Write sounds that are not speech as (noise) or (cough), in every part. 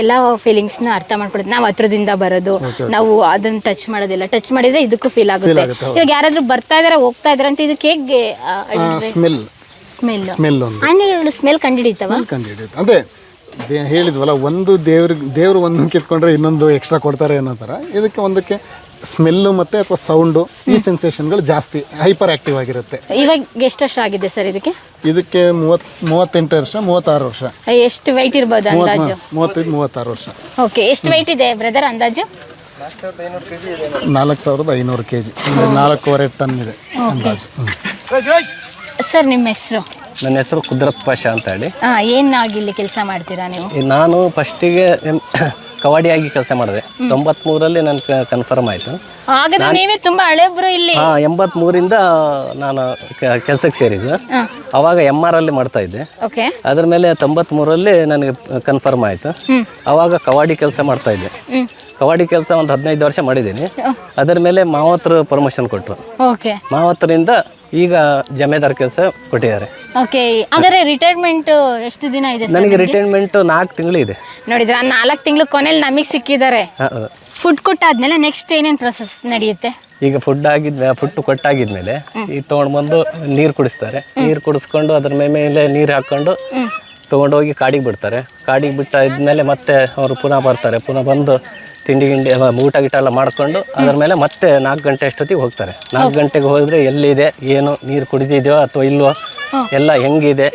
ಎಲ್ಲ ಫೀಲಿಂಗ್ಸ್ನ ಅರ್ಥ ಮಾಡ್ಕೊಡುತ್ತೆ ನಾವು ಹತ್ರದಿಂದ ಬರೋದು. ನಾವು ಅದನ್ನ ಟಚ್ ಮಾಡೋದಿಲ್ಲ. ಟಚ್ ಮಾಡಿದ್ರೆ ಇದಕ್ಕೂ ಫೀಲ್ ಆಗುತ್ತೆ. ಇವಾಗ ಯಾರಾದ್ರೂ ಬರ್ತಾ ಇದಾರೆ ಹೋಗ್ತಾ ಇದಾರೆ ಅಂತ ಇದಕ್ಕೆ ಹೇಗೆ ಸ್ಮೆಲ್ ಸ್ಮೆಲ್ ಸ್ಮೆಲ್ ಹಣ್ಣುಗಳು ಸ್ಮೆಲ್ ಕಂಡಿಡಿತಾವ? ಕಂಡುಹಿಡಿಯುತ್ತೆ ಅದೇ ಹೇಳಿದ್ವಲ್ಲ ಒಂದು ದೇವ್ರ ದೇವ್ರು ಒಂದು ಕಿತ್ಕೊಂಡ್ರೆ ಇನ್ನೊಂದು ಎಕ್ಸ್ಟ್ರಾ ಕೊಡ್ತಾರೆ ಅನ್ನೋ ಥರ ಇದಕ್ಕೆ ಒಂದಕ್ಕೆ ಸ್ಮೆಲ್ಲು ಮತ್ತೆ ಅಥವಾ ಸೌಂಡು ಈ ಸೆನ್ಸೇಷನ್ಗಳು ಜಾಸ್ತಿ ಹೈಪರ್ ಆಕ್ಟಿವ್ ಆಗಿರುತ್ತೆ. ಇವಾಗ ಎಷ್ಟು ವರ್ಷ ಆಗಿದೆ ಸರ್ ಇದಕ್ಕೆ? ಇದಕ್ಕೆ ಮೂವತ್ ಮೂವತ್ತೆಂಟು ವರ್ಷ ಮೂವತ್ತಾರು ವರ್ಷ. ಎಷ್ಟು ವೈಟ್ ಇರ್ಬೋದು ಅಂದಾಜು? ಮೂವತ್ತೈದು ಮೂವತ್ತಾರು ವರ್ಷ. ಓಕೆ ಎಷ್ಟು ವೈಟ್ ಇದೆ ಬ್ರದರ್ ಅಂದಾಜು? ನಾಲ್ಕು ಸಾವಿರದ ಐನೂರು ಕೆ ಜಿ ಅಂದರೆ ನಾಲ್ಕೂವರೆ ಟನ್ ಇದೆ ಅಂದಾಜು. ಹ್ಮ್. ಸರ್ ನಿಮ್ಮ ಹೆಸರು? ನನ್ನ ಹೆಸರು ಕುದ್ರಪ್ಪ ಪಾಷಾ ಅಂತ ಹೇಳಿ. ಹಾಂ ಏನಾಗಿ ಇಲ್ಲಿ ಕೆಲಸ ಮಾಡ್ತೀರಾ ನೀವು? ಈ ನಾನು ಫಸ್ಟಿಗೆ ಕವಾಡಿಯಾಗಿ ಕೆಲಸ ಮಾಡಿದೆ. ತೊಂಬತ್ಮೂರಲ್ಲಿ ನನ್ನ ಕನ್ಫರ್ಮ್ ಆಯಿತು. ಹಾಗಾದ್ರೆ ನೀವೇ ತುಂಬಾ ಹಳೆಬ್ರು ಇಲ್ಲಿ. ಹಾಂ ಎಂಬತ್ಮೂರಿಂದ ನಾನು ಕೆಲಸಕ್ಕೆ ಸೇರಿದ್ದು. ಅವಾಗ ಎಂ ಆರ್ ಅಲ್ಲಿ ಮಾಡ್ತಾ ಇದ್ದೆ. ಅದ್ರ ಮೇಲೆ ತೊಂಬತ್ಮೂರಲ್ಲಿ ನನಗೆ ಕನ್ಫರ್ಮ್ ಆಯಿತು. ಅವಾಗ ಕವಾಡಿ ಕೆಲಸ ಮಾಡ್ತಾ ಇದ್ದೆ. ಕವಾಡಿ ಕೆಲಸ ಒಂದು ಹದಿನೈದು ವರ್ಷ ಮಾಡಿದ್ದೀನಿ. ಅದರ ಮೇಲೆ ಮಾವತ್ರ ಪರ್ಮಿಷನ್ ಕೊಟ್ಟರು ಮಾವತ್ತರಿಂದ ಈಗ ಜಮೇದಾರ್ ಕೆಲಸ ಕೊಟ್ಟಿದ್ದಾರೆ. ಓಕೆ ಹಾಗಾದ್ರೆ ರಿಟೈರ್ಮೆಂಟ್ ಎಷ್ಟು ದಿನ ಇದೆ ಸರ್ ನನಗೆ ರಿಟೈರ್ಮೆಂಟ್ ನಾಲ್ಕು ತಿಂಗಳಿದೆ ನೋಡಿದ್ರ ನಾಲ್ಕು ತಿಂಗಳು ಕೊನೆಯಲ್ಲಿ ನಮಗೆ ಸಿಕ್ಕಿದ್ದಾರೆ. ಫುಡ್ ಕೊಟ್ಟಾದ್ಮೇಲೆ ನೆಕ್ಸ್ಟ್ ಏನೇನು ಪ್ರೊಸೆಸ್ ನಡೆಯುತ್ತೆ? ಈಗ ಫುಡ್ ಆಗಿದ್ಮೇಲೆ ಫುಡ್ ಕೊಟ್ಟಾಗಿದ್ಮೇಲೆ ಈ ತೊಗೊಂಡು ಬಂದು ನೀರು ಕುಡಿಸ್ತಾರೆ. ನೀರು ಕುಡಿಸ್ಕೊಂಡು ಅದ್ರ ಮೇಲೆ ನೀರು ಹಾಕ್ಕೊಂಡು ತೊಗೊಂಡೋಗಿ ಕಾಡಿಗೆ ಬಿಡ್ತಾರೆ. ಕಾಡಿಗೆ ಬಿಟ್ಟಾದ್ಮೇಲೆ ಮತ್ತೆ ಅವರು ಪುನಃ ಬರ್ತಾರೆ. ಪುನಃ ಬಂದು ತಿಂಡಿ ಗಿಂಡಿ ಊಟ ಗೀಟ ಎಲ್ಲ ಮಾಡ್ಕೊಂಡು ಅದ್ರ ಮೇಲೆ ಮತ್ತೆ ನಾಲ್ಕು ಗಂಟೆ ಅಷ್ಟೊತ್ತಿಗೆ ಹೋಗ್ತಾರೆ. ನಾಲ್ಕು ಗಂಟೆಗೆ ಹೋದರೆ ಎಲ್ಲಿದೆ ಏನು ನೀರು ಕುಡಿದಿದೆಯೋ ಅಥವಾ ಇಲ್ವೋ ಎಲ್ಲ ಹೆಂಗಿದೆ?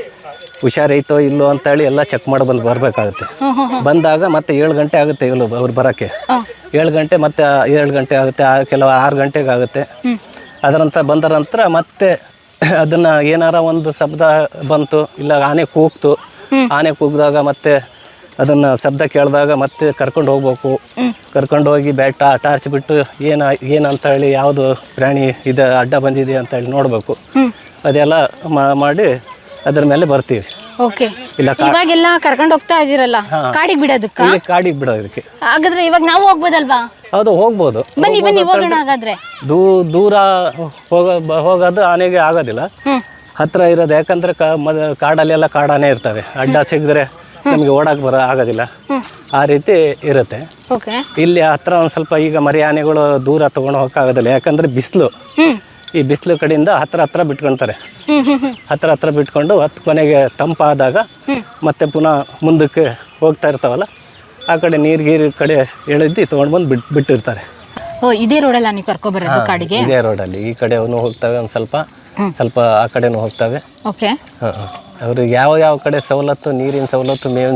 ಹುಷಾರೈತೋ ಇಲ್ಲೋ ಅಂತೇಳಿ ಎಲ್ಲ ಚೆಕ್ ಮಾಡಿ ಬಂದು ಬರಬೇಕಾಗುತ್ತೆ ಬಂದಾಗ ಮತ್ತೆ ಏಳು ಗಂಟೆ ಆಗುತ್ತೆ ಇವ್ರು ಅವ್ರು ಬರೋಕ್ಕೆ. ಏಳು ಗಂಟೆ ಮತ್ತೆ ಏಳು ಗಂಟೆ ಆಗುತ್ತೆ ಆ ಕೆಲವು ಆರು ಗಂಟೆಗೆ ಆಗುತ್ತೆ. ಅದರ ಅದರಂತ ಬಂದ ನಂತರ ಮತ್ತೆ (clears throat) ಅದನ್ನ ಏನಾರ ಒಂದು ಶಬ್ದ ಬಂತು ಇಲ್ಲ ಆನೆ ಕೂಗ್ತು. ಆನೆ ಕೂಗಿದಾಗ ಮತ್ತೆ ಅದನ್ನ ಶಬ್ದ ಕೇಳಿದಾಗ ಮತ್ತೆ ಕರ್ಕೊಂಡು ಹೋಗ್ಬೇಕು. ಕರ್ಕೊಂಡು ಹೋಗಿ ಬೆಟ್ಟ ಟಾರ್ಚ್ ಬಿಟ್ಟು ಏನ ಏನಂತ ಹೇಳಿ ಯಾವುದು ಪ್ರಾಣಿ ಇದು ಅಡ್ಡ ಬಂದಿದೆ ಅಂತ ಹೇಳಿ ನೋಡಬೇಕು ಅದೆಲ್ಲ ಮಾ- ಮಾಡಿ ಅದ್ರ ಮೇಲೆ ಬರ್ತೀವಿ. ಓಕೆ. ಇಲ್ಲ ಇವಾಗೆಲ್ಲ ಕರ್ಕೊಂಡು ಹೋಗ್ತಾ ಇದೀರಲ್ಲ ಕಾಡಿಗೆ ಬಿಡೋದಕ್ಕ? ಇಲ್ಲಿ ಕಾಡಿಗೆ ಬಿಡೋದಕ್ಕೆ ಹಾಗಾದ್ರೆ ಇವಾಗ ನಾವು ಹೋಗ್ಬೋದಲ್ವಾ? ಹೌದು ಹೋಗ್ಬೋದು. ಬನ್ನಿ ಬನ್ನಿ ಹೋಗೋಣ ಹಾಗಾದ್ರೆ. ದೂ ದೂರ ಹೋಗ ಹೋಗೋದು ಆನೆಗೆ ಆಗೋದಿಲ್ಲ. ಹತ್ರ ಇರೋದು ಯಾಕಂದ್ರೆ ಕ ಮದ ಕಾಡಲ್ಲೆಲ್ಲ ಕಾಡಾನೆ ಇರ್ತವೆ. ಅಡ್ಡ ಸಿಗಿದ್ರೆ ನಮಗೆ ಓಡಕ್ಕೆ ಬರೋ ಆಗೋದಿಲ್ಲ. ಆ ರೀತಿ ಇರುತ್ತೆ. ಓಕೆ. ಇಲ್ಲಿ ಹತ್ರ ಒಂದು ಸ್ವಲ್ಪ ಈಗ ಮರಿ ಆನೆಗಳು ದೂರ ತೊಗೊಂಡು ಹೋಗೋಕ್ಕಾಗೋದಿಲ್ಲ ಯಾಕಂದ್ರೆ ಬಿಸಿಲು. ಹ್ಮ್. ಈ ಬಿಸಿಲು ಕಡೆಯಿಂದ ಹತ್ರ ಹತ್ರ ಬಿಟ್ಕೊಂತಾರೆ. ಹತ್ರ ಹತ್ರ ಬಿಟ್ಕೊಂಡು ಹತ್ತು ಕೊನೆಗೆ ತಂಪಾದಾಗ ಮತ್ತೆ ಪುನಃ ಮುಂದಕ್ಕೆ ಹೋಗ್ತಾ ಇರ್ತಾವಲ್ಲ ಆ ಕಡೆ ನೀರು ಗೀರ್ ಕಡೆ ಎಳೆದಿ ತಗೊಂಡ್ ಬಂದು ಬಿಟ್ ಬಿಟ್ಟಿರ್ತಾರೆ. ಇದೇ ರೋಡಲ್ಲ ನೀವು ಕರ್ಕೊ ಬರೋದು ಕಾಡಿಗೆ? ಇದೇ ರೋಡಲ್ಲಿ ಈ ಕಡೆನೂ ಹೋಗ್ತವೆ ಒಂದು ಸ್ವಲ್ಪ ಸ್ವಲ್ಪ ಆ ಕಡೆನೂ ಹೋಗ್ತವೆ. ಓಕೆ ಅವ್ರಿಗೆ ಯಾವ ಯಾವ ಕಡೆ ಸವಲತ್ತು ನೀರಿನ ಸವಲತ್ತು ಮೇವಿನ